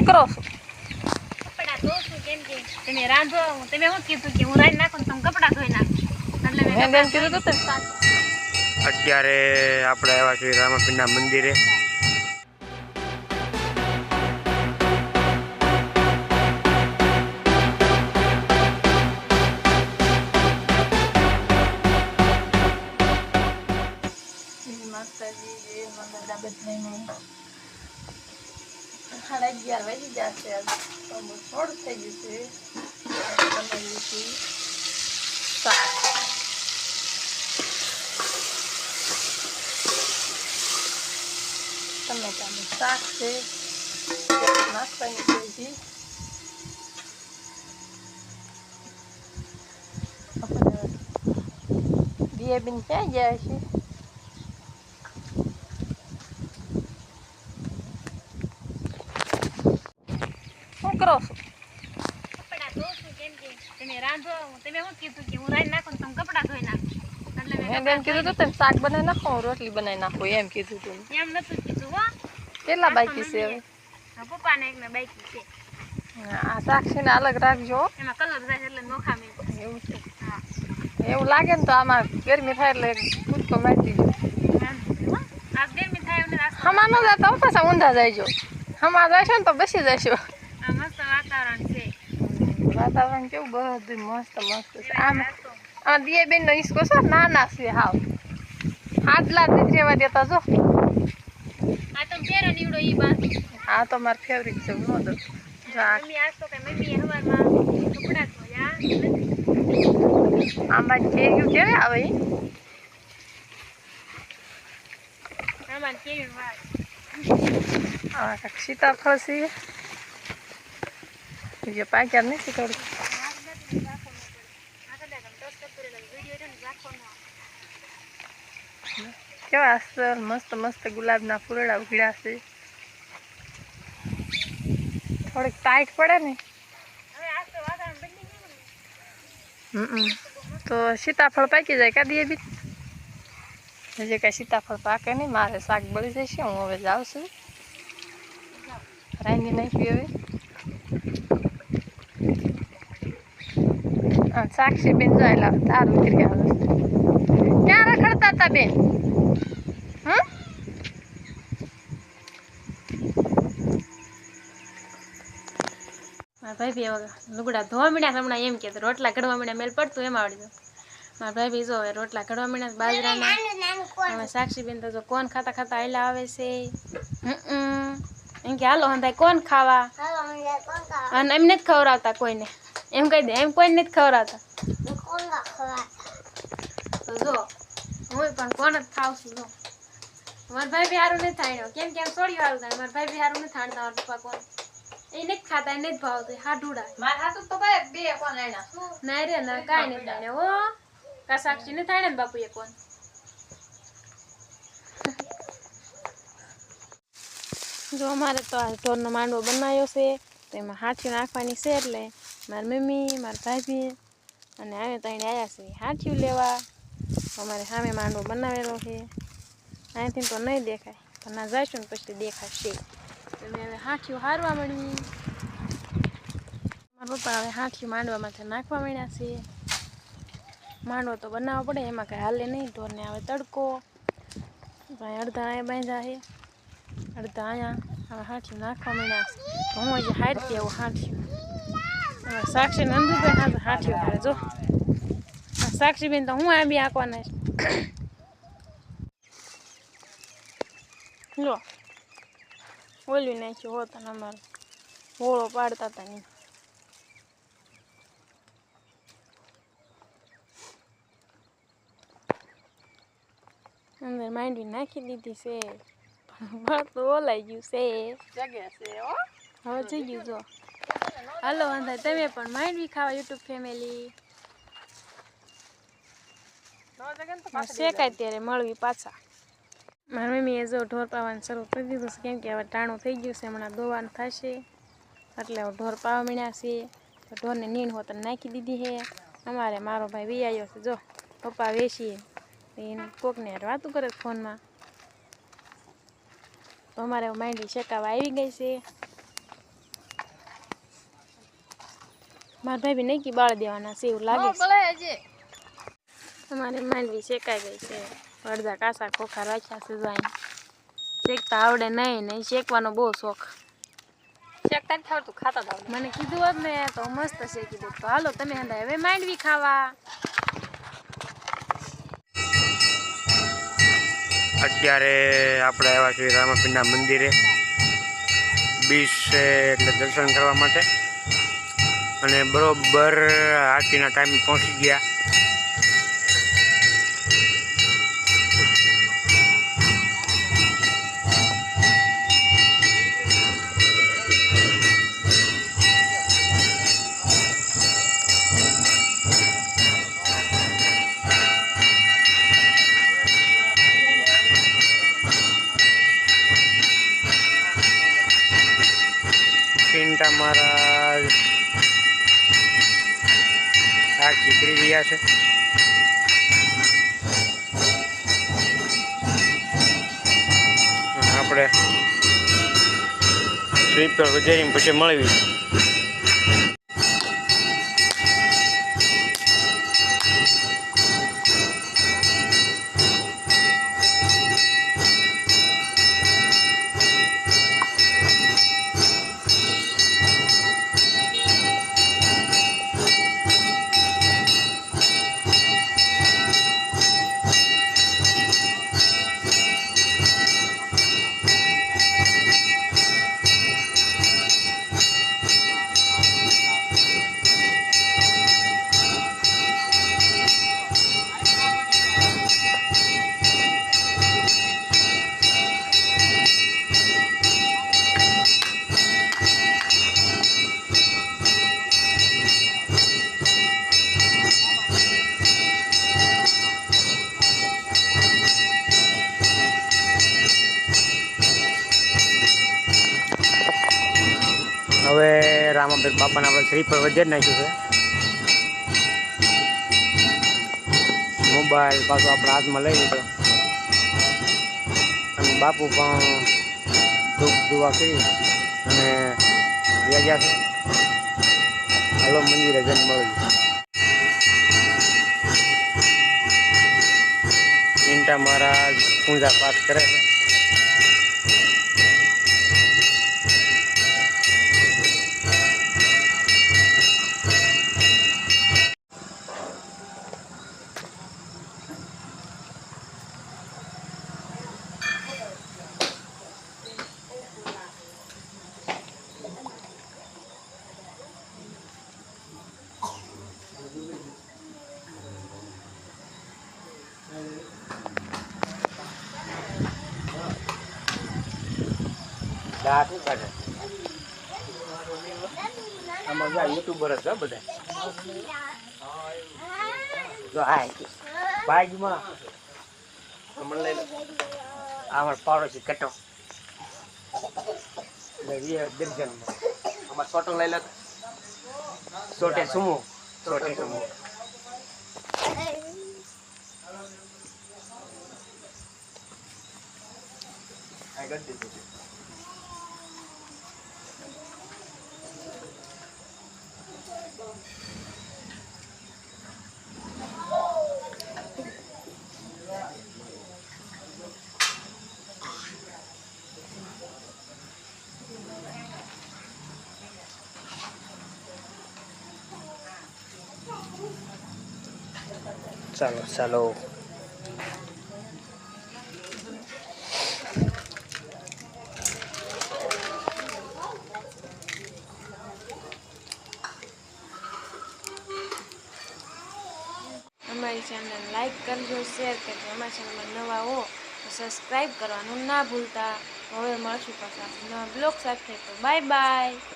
શું કરો છો? કપડાં ધોઉં છું કેમ કે તમે રાંધો તમે શું કીધું કે હું રાંધી નાખું ને તમે કપડાં ધોઈ નાખું? એટલે મેં મેં કીધું તું તને શાક અત્યારે આપણે આવ્યા છીએ રામાપીરના મંદિરે અગિયાર વાગી આજ તો થોડું થઈ ગયું છે. છે શાક ટમેટાનું શાક છે. નાખવાની છે હજી. આપણે બેબીન ક્યાં ગયા છે શું કરો. છો કપડાં ધોઉં છું કેમ કે તમે રાંધો તમે શું કીધું કે હું રાંધી નાખું ને તમે કપડા ધોઈ નાખો એટલે એમ કીધું તું તને શાક બનાવી નાખો રોટલી બનાવી નાખું એમ કીધું તું એમ નતું કીધું હો. કેટલા બાકી છે હવે? હા, એક ને બાકી છે. આ શાક છે ને અલગ રાખજો. એમાં કલર જાય એટલે નોખા મેં. એવું છે. એવું લાગે ને તો આમાં ગરમી થાય એટલે કૂદકો મારી એમને હમા ન જતા પાછા ઊંધા જાયજો. હમા જશો ને તો બેસી જશો. મસ્ત વાતાવરણ છે. વાતાવરણ કેવું બધું મસ્ત મસ્ત છે. આમ આમાં દિયા બેન નો ઈસકો છે નાના છે હાવ. આટલા જ જેવા દેતા જો. આ તો પહેરો નીવડો ઈ બાજુ આ તો માર ફેવરિટ છે હું તો. મમ્મી આજ તો કઈ મમ્મીએ હવારમાં કપડા ધોયા આમાં કેવું કેવે આવે? આમાં કેવી વાત આ સીતાફળ છે. જે પાક્યા નથી થોડું કેવા અસર મસ્ત મસ્ત ગુલાબના ફૂલડા ઉઘડ્યા છે થોડીક ટાઈટ પડે ને હમ તો સીતાફળ પાકી જાય કા દીએ બી હજી કાંઈ સીતાફળ પાકે નહીં મારે શાક બળી જશે હું હવે જાઉં છું રાંધી નાખી હવે સાક્ષી બેન જોયેલા તારું ઉતરી આવે ક્યાં રખડતા હતા બેન હમ મારા ભાઈ ભી હવે લુગડા ધોવા મીડ્યા હમણાં એમ કે રોટલા ઘડવા મીડ્યા મેલ પડતું એમાં આવડી જાય મારા ભાઈ બી જો હવે રોટલા ઘડવા મીડ્યા બાજરાના હવે સાક્ષીબેન તો જો કોણ ખાતા ખાતા આયલા આવે છે એમ કે હાલો હંધાય કોણ ખાવા અને એમને જ ખવડાવતા કોઈને એમ કહી દે એમ કોઈ નથી ખવડાવતા. તો જો હું પણ કોણ જ ખાવ છું જો. મારા ભાઈ બી સારું નથી થાણ્યો કેમ કેમ થોડી વાર થાય મારા ભાઈ બી સારું નથી થાણતા મારા પપ્પા કોણ? એ નથી ખાતા એ નથી ભાવતું હા ઢૂડા મારા હાથું તો ભાઈ બે કોણ લેણા ના રે ના કાંઈ નથી થાણે હો. કા સાક્ષી ને થાણે ને બાપુએ કોણ? જો અમારે તો આ ઢોરનો માંડવો બનાવ્યો છે તો એમાં હાથી નાખવાની છે એટલે મારી મમ્મી, મારા ભાભી અને અમે ત્રણ આવ્યા છે હાથિયું લેવા. અમારે સામે માંડવો બનાવેલો છે. અહીંથી તો નહીં દેખાય, પણ ના જઈશું ને પછી દેખાશે. અમે હવે હાથિયું હારવા મળી મારા પપ્પા હવે હાથિયું માંડવામાંથી નાખવા માંડ્યા છે. માંડવો તો બનાવવો પડે, એમાં કાંઈ હાલે નહીં. ઢોરને આવે તડકો. અડધા અહીંયા બાંધ્યા છે. અડધા અહીંયા હવે હાથિયું નાખવા માંડ્યા છે. હું હજી હારતી આવું હવે સાક્ષી નંદુભાઈ હાથે હાથીઓ કરે જો આ સાક્ષીબેન તો હું આ બી આંકવાના છે લો ઓલી નાખ્યું હોત ને અમારે હોળો પાડતા હતા નહીં અંદર માંડવી નાખી દીધી છે પણ તો ઓલાઈ ગયું છે જગ્યા છે હો હવે જઈ ગયું જો હાલો, વાંધા તમે પણ માંડવી ખાવા, યુટ્યુબ ફેમિલી. શેકાય ત્યારે મળવી પાછા. મારી મમ્મીએ જો ઢોર પાવાનું શરૂ કરી દીધું છે. કેમ કે હવે ટાણું થઈ ગયું છે, હમણાં દોવાનું થશે. એટલે હવે ઢોર પાવા મીણ્યા છે. ઢોરને નીણ હોતર નાખી દીધી છે. અમારે મારો ભાઈ વી આવ્યો છે. જો, પપ્પા વેચીએ. એને કોકને વાતું કરે ફોનમાં. તો અમારે માંડવી શેકાવા આવી ગઈ છે. મારા ભાઈ નહીં નહીં બાળ દેવાના છે એવું લાગે છે. અમારે માંડવી શેકાઈ ગઈ છે. અડધા કાસા ખોખા રાખ્યા છે જાય શેકતા આવડે નહીં નહીં શેકવાનો બહુ શોખ. શેકતા જ ખાવતું ખાતા આવડે. મને કીધું હોત ને તો મસ્ત શેકી દઉં. તો હાલો તમે હવે માંડવી ખાવા. અત્યારે આપણે આવ્યા છીએ રામાપીરના મંદિરે. બીચ છે એટલે દર્શન કરવા માટે. અને બરોબર આરતીના ટાઈમે પહોંચી ગયા પિંટા મહારાજ આરતી નીકળી રહ્યા છે. આપણે સ્લીપર વધારીને પછી મળવી રામાભાઈ બાપાને આપણે વધે વધારી નાખ્યું છે. મોબાઈલ પાછો આપણા હાથમાં લઈ લીધો. અને બાપુ પણ ધૂપ દુવા કરી. અને વ્યાજ્યા છે. હાલો મંદિરે જન્મ મળ્યું ચિંતા મહારાજ પૂજા પાઠ કરે છે. દાંત શું કાઢે આમાં બધા યુટ્યુબર જ બધા જો હાય બાજુમાં મને લઈ લો આ મારો પાડોશી કટો દર્જન આમાં સોટો લઈ લો સોટે સુમો સોટે સુમો આ કરી છે ચાલો ચાલો અમારી ચેનલ લાઈક કરજો શેર કરજો અમારી ચેનલમાં નવા હો તો સબસ્ક્રાઈબ કરવાનું ના ભૂલતા હવે મળશું પાછા નવા બ્લોગ સાથે તો બાય બાય